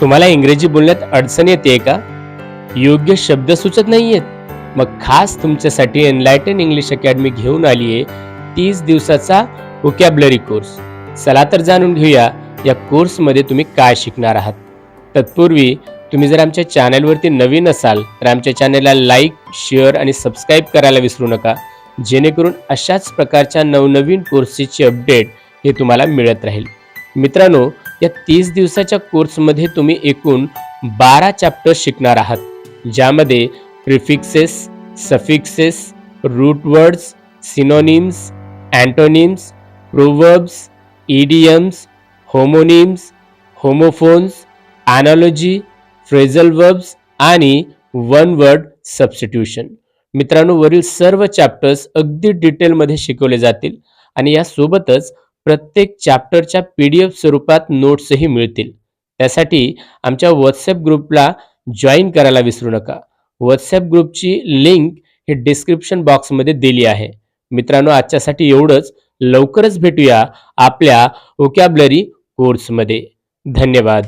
तुम्हाला इंग्रजी बोलण्यात अडचण येते का? योग्य शब्द सुचत नाहीयेत. मग खास तुमच्यासाठी एनलायटन इंग्लिश अकॅडमी घेऊन आली आहे तीस दिवसाचा वोकॅबलरी कोर्स चला तर जाणून घेऊया या कोर्समध्ये तुम्ही काय शिकणार आहात. तत्पूर्वी तुम्ही जर आमच्या चॅनलवरती नवीन असाल तर आमच्या चॅनलला लाईक शेअर आणि सबस्क्राईब करायला विसरू नका. जेणेकरून अशाच प्रकारच्या नवनवीन कोर्सेसची अपडेट हे तुम्हाला मिळत राहील. मित्रांनो या तीस दिवसाच्या कोर्समध्ये तुम्ही एकूण बारा चॅप्टर शिकणार आहात ज्यामध्ये prefixes suffixes root words synonyms antonyms proverbs idioms homonyms homophones analogy phrasal verbs आणि वन वर्ड सबस्टिट्यूशन मित्रांनो वरील सर्व चॅप्टर्स अगदी डिटेलमध्ये शिकवले जातील आणि यासोबतच प्रत्येक चॅप्टरच्या पी डी एफ स्वरूपात नोट्सही मिळतील. त्यासाठी आमच्या व्हॉट्सअप ग्रुपला जॉईन करायला विसरू नका. व्हॉट्सअप ग्रुपची लिंक हे डिस्क्रिप्शन बॉक्समध्ये दिली आहे. मित्रांनो आजच्यासाठी एवढंच. लवकरच भेटूया आपल्या ओकॅबलरी कोर्समध्ये. धन्यवाद.